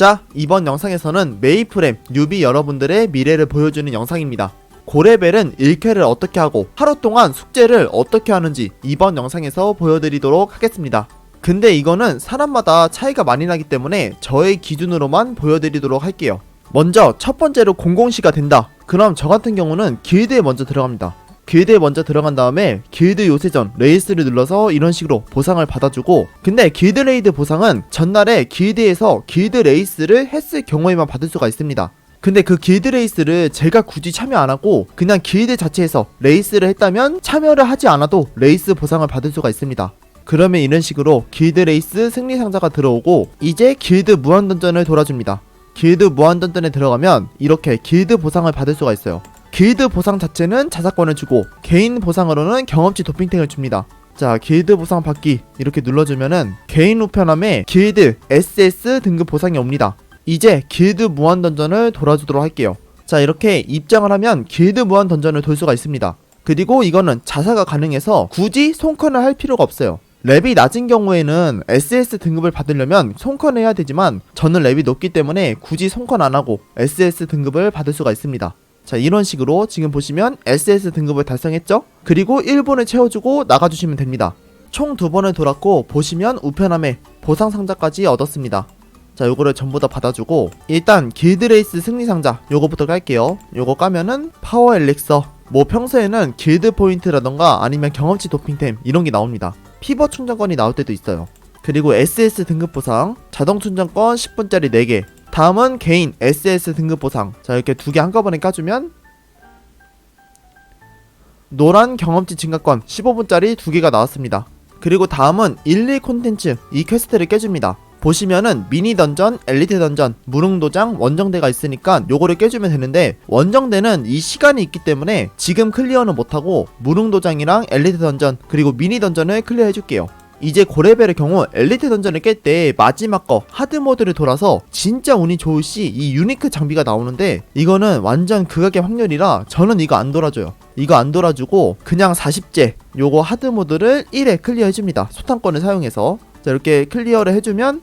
자, 이번 영상에서는 메이프렘 뉴비 여러분들의 미래를 보여주는 영상입니다. 고레벨은 1쾌를 어떻게 하고 하루 동안 숙제를 어떻게 하는지 이번 영상에서 보여드리도록 하겠습니다. 근데 이거는 사람마다 차이가 많이 나기 때문에 저의 기준으로만 보여드리도록 할게요. 먼저 첫 번째로 공공시가 된다. 그럼 저 같은 경우는 길드에 먼저 들어갑니다. 길드에 먼저 들어간 다음에 길드 요새전 레이스를 눌러서 이런 식으로 보상을 받아주고 근데 길드 레이드 보상은 전날에 길드에서 길드 레이스를 했을 경우에만 받을 수가 있습니다. 근데 그 길드 레이스를 제가 굳이 참여 안 하고 그냥 길드 자체에서 레이스를 했다면 참여를 하지 않아도 레이스 보상을 받을 수가 있습니다. 그러면 이런 식으로 길드 레이스 승리 상자가 들어오고 이제 길드 무한 던전을 돌아줍니다. 길드 무한 던전에 들어가면 이렇게 길드 보상을 받을 수가 있어요. 길드 보상 자체는 자사권을 주고 개인 보상으로는 경험치 도핑탱을 줍니다. 자, 길드 보상 받기 이렇게 눌러주면은 개인 우편함에 길드 SS 등급 보상이 옵니다. 이제 길드 무한 던전을 돌아주도록 할게요. 자, 이렇게 입장을 하면 길드 무한 던전을 돌 수가 있습니다. 그리고 이거는 자사가 가능해서 굳이 손컨을 할 필요가 없어요. 랩이 낮은 경우에는 SS 등급을 받으려면 손컨 해야 되지만 저는 랩이 높기 때문에 굳이 손컨 안 하고 SS 등급을 받을 수가 있습니다. 자 이런 식으로 지금 보시면 SS 등급을 달성했죠? 그리고 1분을 채워주고 나가주시면 됩니다. 총 두 번을 돌았고 보시면 우편함에 보상 상자까지 얻었습니다. 자 요거를 전부 다 받아주고 일단 길드레이스 승리 상자 요거부터 깔게요. 요거 까면은 파워 엘릭서 뭐 평소에는 길드 포인트라던가 아니면 경험치 도핑템 이런 게 나옵니다. 피버 충전권이 나올 때도 있어요. 그리고 SS 등급 보상, 자동 충전권 10분짜리 4개. 다음은 개인 SS 등급 보상. 자, 이렇게 두 개 한꺼번에 까주면 노란 경험치 증가권 15분짜리 두 개가 나왔습니다. 그리고 다음은 1, 2 콘텐츠 이 퀘스트를 깨줍니다. 보시면은 미니 던전, 엘리트 던전, 무릉도장, 원정대가 있으니까 요거를 깨주면 되는데 원정대는 이 시간이 있기 때문에 지금 클리어는 못하고 무릉도장이랑 엘리트 던전 그리고 미니 던전을 클리어 해줄게요. 이제 고레벨의 경우 엘리트 던전을 깰 때 마지막 거 하드 모드를 돌아서 진짜 운이 좋을 시 이 유니크 장비가 나오는데 이거는 완전 극악의 확률이라 저는 이거 안 돌아줘요. 이거 안 돌아주고 그냥 40제 요거 하드 모드를 1회 클리어 해줍니다. 소탕권을 사용해서 자 이렇게 클리어를 해주면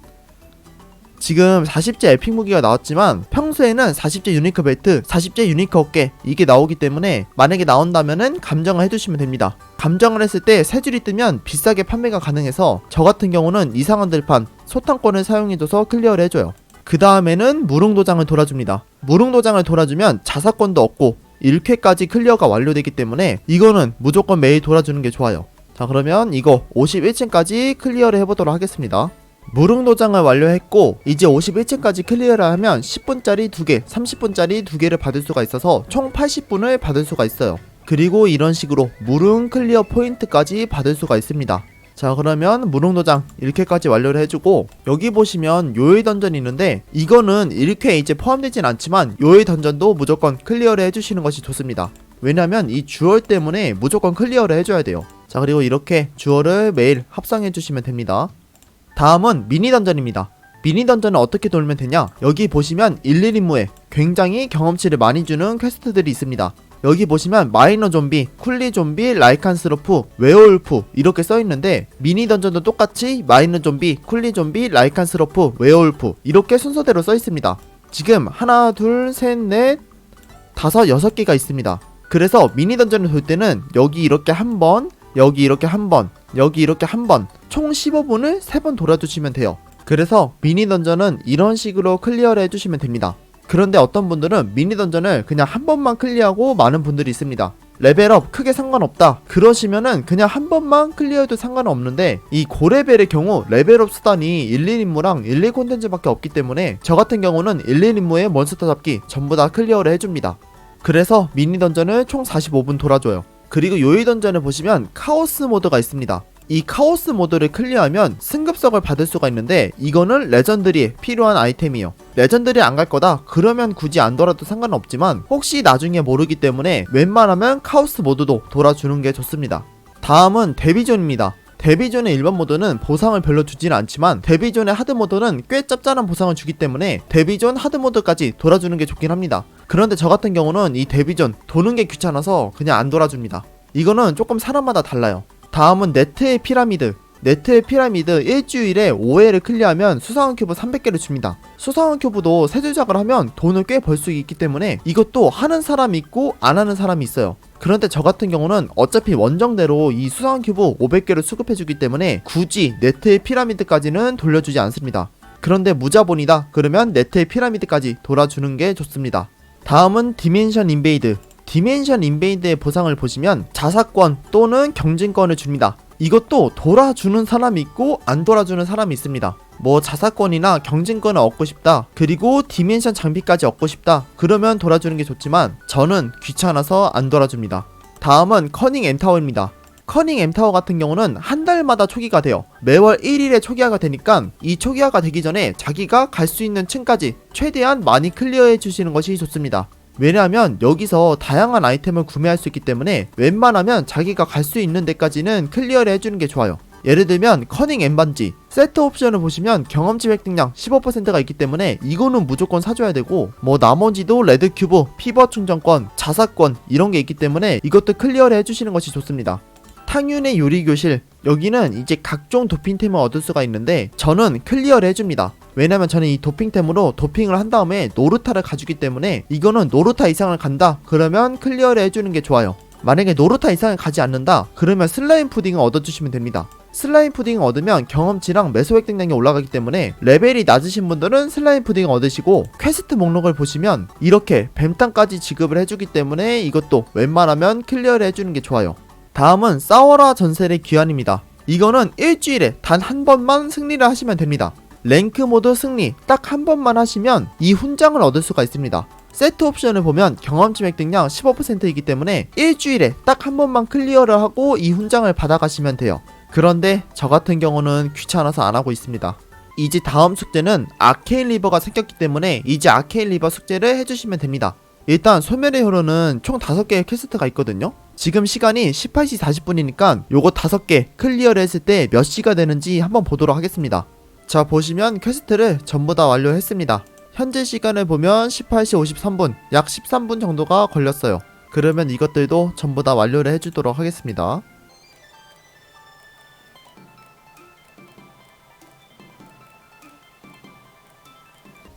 지금 40제 에픽 무기가 나왔지만 평소에는 40제 유니크 벨트, 40제 유니크 어깨 이게 나오기 때문에 만약에 나온다면은 감정을 해주시면 됩니다. 감정을 했을 때 세 줄이 뜨면 비싸게 판매가 가능해서 저 같은 경우는 이상한 들판 소탕권을 사용해줘서 클리어를 해줘요. 그 다음에는 무릉도장을 돌아줍니다. 무릉도장을 돌아주면 자사권도 얻고 1쾌까지 클리어가 완료되기 때문에 이거는 무조건 매일 돌아주는 게 좋아요. 자 그러면 이거 51층까지 클리어를 해보도록 하겠습니다. 무릉 도장을 완료했고 이제 51층까지 클리어를 하면 10분짜리 2개, 30분짜리 2개를 받을 수가 있어서 총 80분을 받을 수가 있어요. 그리고 이런 식으로 무릉 클리어 포인트까지 받을 수가 있습니다. 자 그러면 무릉도장 1쾌까지 완료를 해주고 여기 보시면 요일 던전이 있는데 이거는 1쾌 이제 포함되진 않지만 요일 던전도 무조건 클리어를 해주시는 것이 좋습니다. 왜냐면 이 주얼 때문에 무조건 클리어를 해줘야 돼요. 자 그리고 이렇게 주얼을 매일 합성해 주시면 됩니다. 다음은 미니 던전입니다. 미니 던전은 어떻게 돌면 되냐? 여기 보시면 11 임무에 굉장히 경험치를 많이 주는 퀘스트들이 있습니다. 여기 보시면 마이너 좀비, 쿨리 좀비, 라이칸스로프, 웨어울프 이렇게 써 있는데 미니 던전도 똑같이 마이너 좀비, 쿨리 좀비, 라이칸스로프, 웨어울프 이렇게 순서대로 써 있습니다. 지금 하나, 둘, 셋, 넷, 다섯, 여섯 개가 있습니다. 그래서 미니 던전을 돌 때는 여기 이렇게 한 번, 여기 이렇게 한 번, 여기 이렇게 한 번, 총 15분을 세번 돌아주시면 돼요. 그래서 미니 던전은 이런 식으로 클리어를 해주시면 됩니다. 그런데 어떤 분들은 미니 던전을 그냥 한 번만 클리어하고 많은 분들이 있습니다. 레벨업 크게 상관없다. 그러시면은 그냥 한 번만 클리어해도 상관없는데 이 고레벨의 경우 레벨업 수단이 1, 1 임무랑 1, 1 콘텐츠밖에 없기 때문에 저 같은 경우는 1, 1 임무의 몬스터 잡기 전부 다 클리어를 해줍니다. 그래서 미니 던전을 총 45분 돌아줘요. 그리고 요일 던전을 보시면 카오스 모드가 있습니다. 이 카오스 모드를 클리어하면 승급석을 받을 수가 있는데 이거는 레전드리에 필요한 아이템이요. 레전드리 안 갈 거다? 그러면 굳이 안 돌아도 상관은 없지만 혹시 나중에 모르기 때문에 웬만하면 카오스 모드도 돌아주는 게 좋습니다. 다음은 데비존입니다. 데비존의 일반 모드는 보상을 별로 주지는 않지만 데비존의 하드 모드는 꽤 짭짤한 보상을 주기 때문에 데비존 하드 모드까지 돌아주는 게 좋긴 합니다. 그런데 저 같은 경우는 이 데비존 도는 게 귀찮아서 그냥 안 돌아줍니다. 이거는 조금 사람마다 달라요. 다음은 네트의 피라미드. 네트의 피라미드 일주일에 5회를 클리어하면 수상한 큐브 300개를 줍니다. 수상한 큐브도 세 조작을 하면 돈을 꽤 벌 수 있기 때문에 이것도 하는 사람이 있고 안 하는 사람이 있어요. 그런데 저 같은 경우는 어차피 원정대로 이 수상한 큐브 500개를 수급해주기 때문에 굳이 네트의 피라미드까지는 돌려주지 않습니다. 그런데 무자본이다 그러면 네트의 피라미드까지 돌아주는 게 좋습니다. 다음은 디멘션 인베이드. 디멘션 인베이드의 보상을 보시면 자사권 또는 경진권을 줍니다. 이것도 돌아주는 사람이 있고 안 돌아주는 사람이 있습니다. 뭐 자사권이나 경진권을 얻고 싶다. 그리고 디멘션 장비까지 얻고 싶다. 그러면 돌아주는 게 좋지만 저는 귀찮아서 안 돌아줍니다. 다음은 커닝 엠타워입니다. 커닝 엠타워 같은 경우는 한 달마다 초기가 돼요. 매월 1일에 초기화가 되니까 이 초기화가 되기 전에 자기가 갈 수 있는 층까지 최대한 많이 클리어해 주시는 것이 좋습니다. 왜냐하면 여기서 다양한 아이템을 구매할 수 있기 때문에 웬만하면 자기가 갈 수 있는 데까지는 클리어를 해주는 게 좋아요. 예를 들면 커닝 엠반지 세트 옵션을 보시면 경험치 획득량 15%가 있기 때문에 이거는 무조건 사줘야 되고 뭐 나머지도 레드 큐브, 피버 충전권, 자사권 이런 게 있기 때문에 이것도 클리어를 해주시는 것이 좋습니다. 탕윤의 요리교실 여기는 이제 각종 도핑템을 얻을 수가 있는데 저는 클리어를 해줍니다. 왜냐면 저는 이 도핑템으로 도핑을 한 다음에 노르타를 가주기 때문에 이거는 노르타 이상을 간다 그러면 클리어를 해주는 게 좋아요. 만약에 노르타 이상을 가지 않는다 그러면 슬라임 푸딩을 얻어주시면 됩니다. 슬라임 푸딩을 얻으면 경험치랑 매소 획득량이 올라가기 때문에 레벨이 낮으신 분들은 슬라임 푸딩을 얻으시고 퀘스트 목록을 보시면 이렇게 뱀땅까지 지급을 해주기 때문에 이것도 웬만하면 클리어를 해주는 게 좋아요. 다음은 싸워라 전설의 귀환입니다. 이거는 일주일에 단 한 번만 승리를 하시면 됩니다. 랭크 모드 승리 딱 한 번만 하시면 이 훈장을 얻을 수가 있습니다. 세트 옵션을 보면 경험치 획득량 15%이기 때문에 일주일에 딱 한 번만 클리어를 하고 이 훈장을 받아가시면 돼요. 그런데 저 같은 경우는 귀찮아서 안 하고 있습니다. 이제 다음 숙제는 아케인 리버가 생겼기 때문에 이제 아케인 리버 숙제를 해주시면 됩니다. 일단 소멸의 혀로는 총 5개의 퀘스트가 있거든요. 지금 시간이 18시 40분이니까 요거 5개 클리어를 했을 때 몇 시가 되는지 한번 보도록 하겠습니다. 자 보시면 퀘스트를 전부 다 완료했습니다. 현재 시간을 보면 18시 53분 약 13분 정도가 걸렸어요. 그러면 이것들도 전부 다 완료를 해주도록 하겠습니다.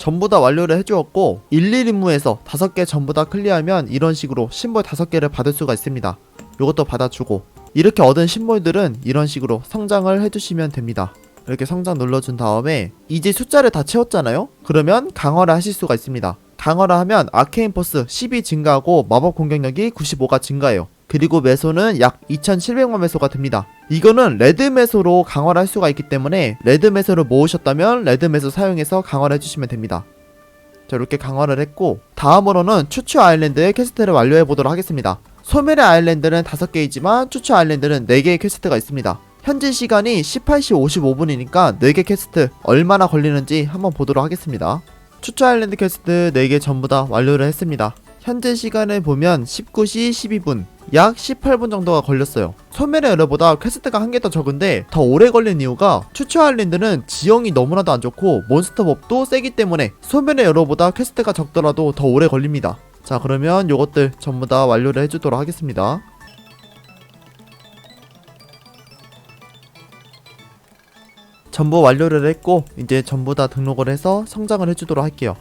전부 다 완료를 해주었고 11 임무에서 5개 전부 다 클리어하면 이런 식으로 심볼 5개를 받을 수가 있습니다. 이것도 받아주고 이렇게 얻은 심볼들은 이런 식으로 성장을 해주시면 됩니다. 이렇게 성장 눌러준 다음에 이제 숫자를 다 채웠잖아요? 그러면 강화를 하실 수가 있습니다. 강화를 하면 아케인 포스 10이 증가하고 마법 공격력이 95가 증가해요. 그리고 매소는 약 2700만 매소가 됩니다. 이거는 레드 매소로 강화를 할 수가 있기 때문에 레드 매소를 모으셨다면 레드 매소 사용해서 강화를 해주시면 됩니다. 자 이렇게 강화를 했고 다음으로는 추추 아일랜드의 퀘스트를 완료해 보도록 하겠습니다. 소멸의 아일랜드는 5개이지만 추추 아일랜드는 4개의 퀘스트가 있습니다. 현재 시간이 18시 55분이니까 4개 퀘스트 얼마나 걸리는지 한번 보도록 하겠습니다. 추추 아일랜드 퀘스트 4개 전부 다 완료를 했습니다. 현재 시간을 보면 19시 12분 약 18분 정도가 걸렸어요. 소멸의 여러보다 퀘스트가 한 개 더 적은데 더 오래 걸린 이유가 추추 아일랜드는 지형이 너무나도 안 좋고 몬스터 법도 세기 때문에 소멸의 여러보다 퀘스트가 적더라도 더 오래 걸립니다. 자 그러면 요것들 전부 다 완료를 해주도록 하겠습니다. 전부 완료를 했고 이제 전부 다 등록을 해서 성장을 해주도록 할게요.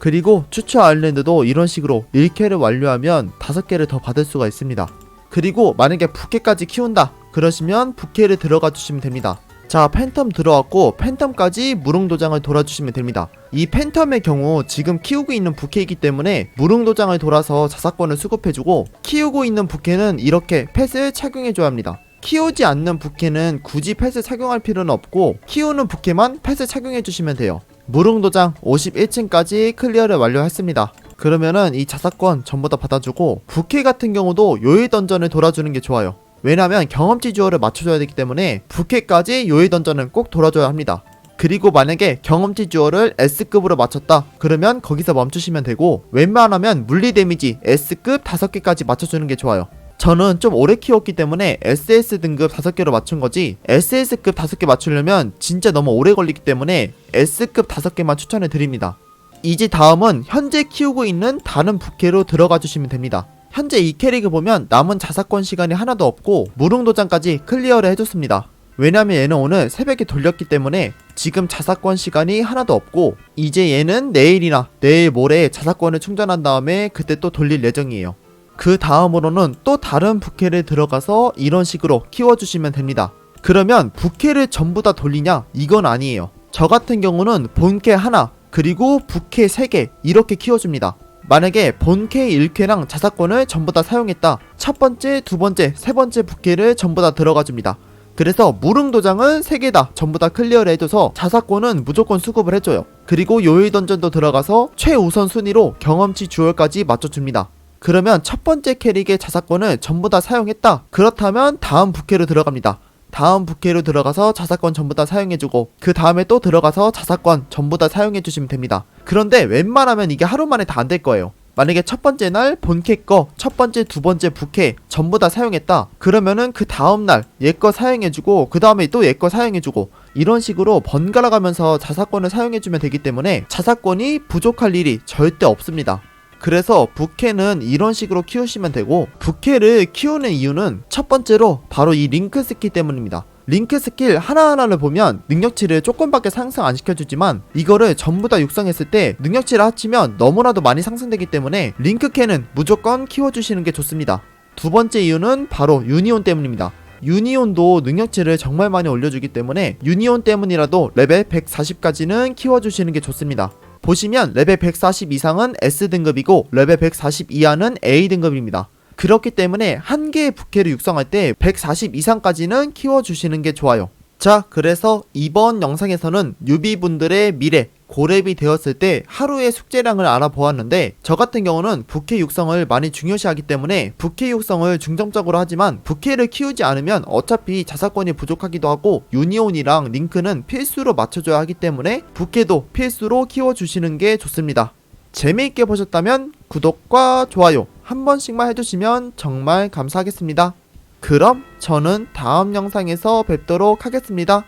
그리고 추추 아일랜드도 이런 식으로 1캐를 완료하면 5개를 더 받을 수가 있습니다. 그리고 만약에 부캐까지 키운다 그러시면 부캐를 들어가 주시면 됩니다. 자 팬텀 들어왔고 팬텀까지 무릉도장을 돌아주시면 됩니다. 이 팬텀의 경우 지금 키우고 있는 부캐이기 때문에 무릉도장을 돌아서 자사권을 수급해주고 키우고 있는 부캐는 이렇게 펫을 착용해줘야 합니다. 키우지 않는 부캐는 굳이 펫을 착용할 필요는 없고 키우는 부캐만 펫을 착용해주시면 돼요. 무릉도장 51층까지 클리어를 완료했습니다. 그러면은 이 자사권 전부 다 받아주고 부캐 같은 경우도 요일 던전을 돌아주는 게 좋아요. 왜냐면 경험치 주어를 맞춰줘야 되기 때문에 부캐까지 요일 던전은 꼭 돌아줘야 합니다. 그리고 만약에 경험치 주어를 S급으로 맞췄다 그러면 거기서 멈추시면 되고 웬만하면 물리 데미지 S급 5개까지 맞춰주는 게 좋아요. 저는 좀 오래 키웠기 때문에 SS 등급 5개로 맞춘 거지 SS급 5개 맞추려면 진짜 너무 오래 걸리기 때문에 S급 5개만 추천해 드립니다. 이제 다음은 현재 키우고 있는 다른 부캐로 들어가 주시면 됩니다. 현재 이 캐릭을 보면 남은 자사권 시간이 하나도 없고 무릉도장까지 클리어를 해줬습니다. 왜냐면 얘는 오늘 새벽에 돌렸기 때문에 지금 자사권 시간이 하나도 없고 이제 얘는 내일이나 내일 모레 자사권을 충전한 다음에 그때 또 돌릴 예정이에요. 그 다음으로는 또 다른 부캐를 들어가서 이런 식으로 키워주시면 됩니다. 그러면 부캐를 전부 다 돌리냐? 이건 아니에요. 저 같은 경우는 본캐 하나, 그리고 부캐 3개 이렇게 키워줍니다. 만약에 본캐 1캐랑 자사권을 전부 다 사용했다. 첫 번째, 두 번째, 세 번째 부캐를 전부 다 들어가 줍니다. 그래서 무릉도장은 3개 다 전부 다 클리어를 해줘서 자사권은 무조건 수급을 해줘요. 그리고 요일 던전도 들어가서 최우선 순위로 경험치 주얼까지 맞춰줍니다. 그러면 첫 번째 캐릭의 자사권을 전부 다 사용했다. 그렇다면 다음 부캐로 들어갑니다. 다음 부캐로 들어가서 자사권 전부 다 사용해주고 그 다음에 또 들어가서 자사권 전부 다 사용해주시면 됩니다. 그런데 웬만하면 이게 하루 만에 다 안 될 거예요. 만약에 첫 번째 날 본캐 거, 첫 번째, 두 번째 부캐 전부 다 사용했다. 그러면은 그 다음 날 얘 거 사용해주고 그 다음에 또 얘 거 사용해주고 이런 식으로 번갈아 가면서 자사권을 사용해주면 되기 때문에 자사권이 부족할 일이 절대 없습니다. 그래서 부캐는 이런 식으로 키우시면 되고 부캐를 키우는 이유는 첫 번째로 바로 이 링크 스킬 때문입니다. 링크 스킬 하나하나를 보면 능력치를 조금밖에 상승 안 시켜주지만 이거를 전부 다 육성했을 때 능력치를 합치면 너무나도 많이 상승되기 때문에 링크캐는 무조건 키워주시는 게 좋습니다. 두 번째 이유는 바로 유니온 때문입니다. 유니온도 능력치를 정말 많이 올려주기 때문에 유니온 때문이라도 레벨 140까지는 키워주시는 게 좋습니다. 보시면 레벨 140 이상은 S등급이고 레벨 140 이하는 A등급입니다. 그렇기 때문에 한 개의 부캐를 육성할 때 140 이상까지는 키워주시는 게 좋아요. 자, 그래서 이번 영상에서는 뉴비분들의 미래, 고렙이 되었을 때 하루의 숙제량을 알아보았는데 저 같은 경우는 부캐 육성을 많이 중요시하기 때문에 부캐 육성을 중점적으로 하지만 부캐를 키우지 않으면 어차피 자사권이 부족하기도 하고 유니온이랑 링크는 필수로 맞춰줘야 하기 때문에 부캐도 필수로 키워주시는 게 좋습니다. 재미있게 보셨다면 구독과 좋아요 한 번씩만 해주시면 정말 감사하겠습니다. 그럼 저는 다음 영상에서 뵙도록 하겠습니다.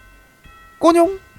꼬뇽!